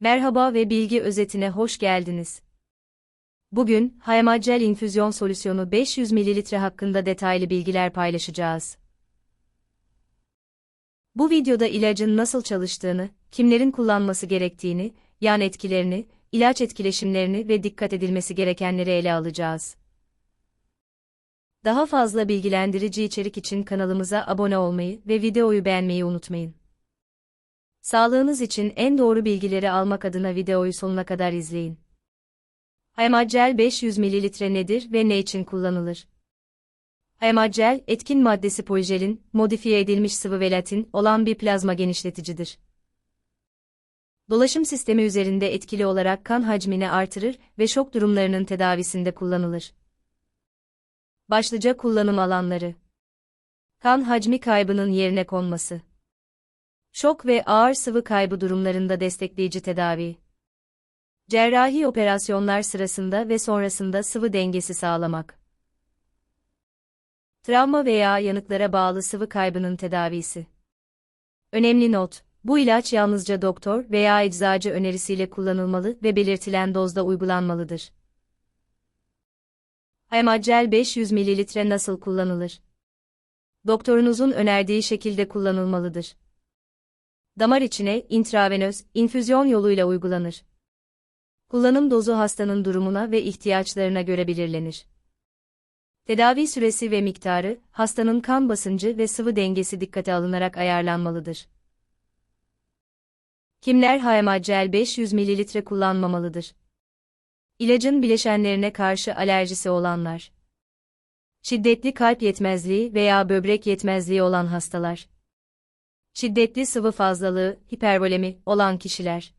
Merhaba ve bilgi özetine hoş geldiniz. Bugün, Hayamacel infüzyon solüsyonu 500 ml hakkında detaylı bilgiler paylaşacağız. Bu videoda ilacın nasıl çalıştığını, kimlerin kullanması gerektiğini, yan etkilerini, ilaç etkileşimlerini ve dikkat edilmesi gerekenleri ele alacağız. Daha fazla bilgilendirici içerik için kanalımıza abone olmayı ve videoyu beğenmeyi unutmayın. Sağlığınız için en doğru bilgileri almak adına videoyu sonuna kadar izleyin. Hemagel 500 ml nedir ve ne için kullanılır? Hemagel, etkin maddesi polijelin, modifiye edilmiş sıvı velatin olan bir plazma genişleticidir. Dolaşım sistemi üzerinde etkili olarak kan hacmini artırır ve şok durumlarının tedavisinde kullanılır. Başlıca kullanım alanları Kan hacmi kaybının yerine konması Şok ve ağır sıvı kaybı durumlarında destekleyici tedavi. Cerrahi operasyonlar sırasında ve sonrasında sıvı dengesi sağlamak. Travma veya yanıklara bağlı sıvı kaybının tedavisi. Önemli not, bu ilaç yalnızca doktor veya eczacı önerisiyle kullanılmalı ve belirtilen dozda uygulanmalıdır. Hemagel 500 ml nasıl kullanılır? Doktorunuzun önerdiği şekilde kullanılmalıdır damar içine intravenöz infüzyon yoluyla uygulanır. Kullanım dozu hastanın durumuna ve ihtiyaçlarına göre belirlenir. Tedavi süresi ve miktarı, hastanın kan basıncı ve sıvı dengesi dikkate alınarak ayarlanmalıdır. Kimler Haemagel 500 ml kullanmamalıdır? İlacın bileşenlerine karşı alerjisi olanlar. Şiddetli kalp yetmezliği veya böbrek yetmezliği olan hastalar şiddetli sıvı fazlalığı, hipervolemi olan kişiler.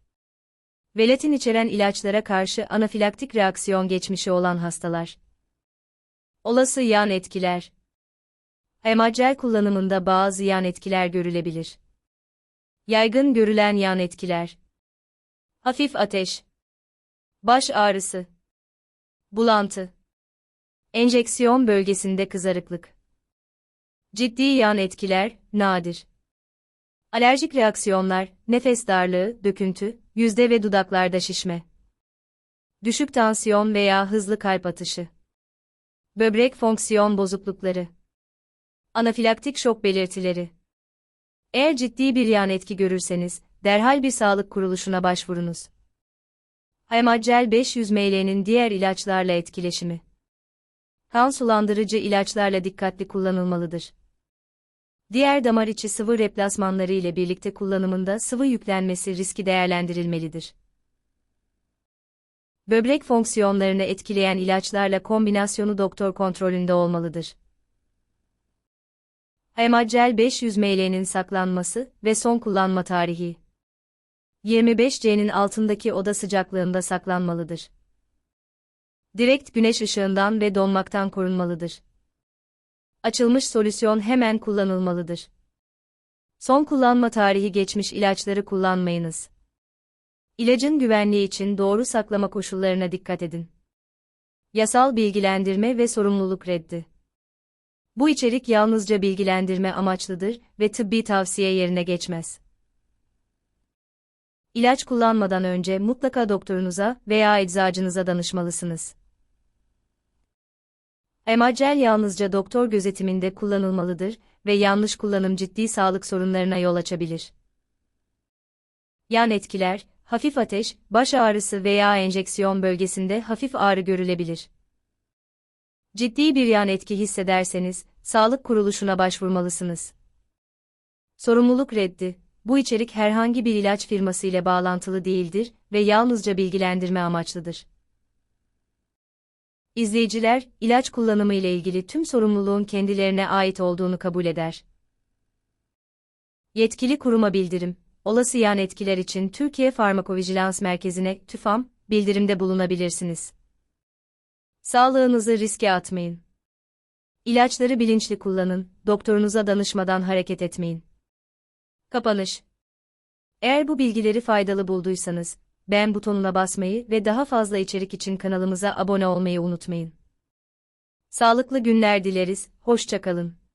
Velatin içeren ilaçlara karşı anafilaktik reaksiyon geçmişi olan hastalar. Olası yan etkiler. Hemagel kullanımında bazı yan etkiler görülebilir. Yaygın görülen yan etkiler. Hafif ateş. Baş ağrısı. Bulantı. Enjeksiyon bölgesinde kızarıklık. Ciddi yan etkiler, nadir. Alerjik reaksiyonlar, nefes darlığı, döküntü, yüzde ve dudaklarda şişme. Düşük tansiyon veya hızlı kalp atışı. Böbrek fonksiyon bozuklukları. Anafilaktik şok belirtileri. Eğer ciddi bir yan etki görürseniz, derhal bir sağlık kuruluşuna başvurunuz. Hemagel 500 ml'nin diğer ilaçlarla etkileşimi. Kan sulandırıcı ilaçlarla dikkatli kullanılmalıdır. Diğer damar içi sıvı replasmanları ile birlikte kullanımında sıvı yüklenmesi riski değerlendirilmelidir. Böbrek fonksiyonlarını etkileyen ilaçlarla kombinasyonu doktor kontrolünde olmalıdır. Hemagel 500 ml'nin saklanması ve son kullanma tarihi 25C'nin altındaki oda sıcaklığında saklanmalıdır. Direkt güneş ışığından ve donmaktan korunmalıdır açılmış solüsyon hemen kullanılmalıdır. Son kullanma tarihi geçmiş ilaçları kullanmayınız. İlacın güvenliği için doğru saklama koşullarına dikkat edin. Yasal bilgilendirme ve sorumluluk reddi. Bu içerik yalnızca bilgilendirme amaçlıdır ve tıbbi tavsiye yerine geçmez. İlaç kullanmadan önce mutlaka doktorunuza veya eczacınıza danışmalısınız. Emacel yalnızca doktor gözetiminde kullanılmalıdır ve yanlış kullanım ciddi sağlık sorunlarına yol açabilir. Yan etkiler, hafif ateş, baş ağrısı veya enjeksiyon bölgesinde hafif ağrı görülebilir. Ciddi bir yan etki hissederseniz, sağlık kuruluşuna başvurmalısınız. Sorumluluk reddi, bu içerik herhangi bir ilaç firması ile bağlantılı değildir ve yalnızca bilgilendirme amaçlıdır. İzleyiciler, ilaç kullanımı ile ilgili tüm sorumluluğun kendilerine ait olduğunu kabul eder. Yetkili kuruma bildirim, olası yan etkiler için Türkiye Farmakovijilans Merkezi'ne TÜFAM, bildirimde bulunabilirsiniz. Sağlığınızı riske atmayın. İlaçları bilinçli kullanın, doktorunuza danışmadan hareket etmeyin. Kapanış Eğer bu bilgileri faydalı bulduysanız, beğen butonuna basmayı ve daha fazla içerik için kanalımıza abone olmayı unutmayın. Sağlıklı günler dileriz, hoşçakalın.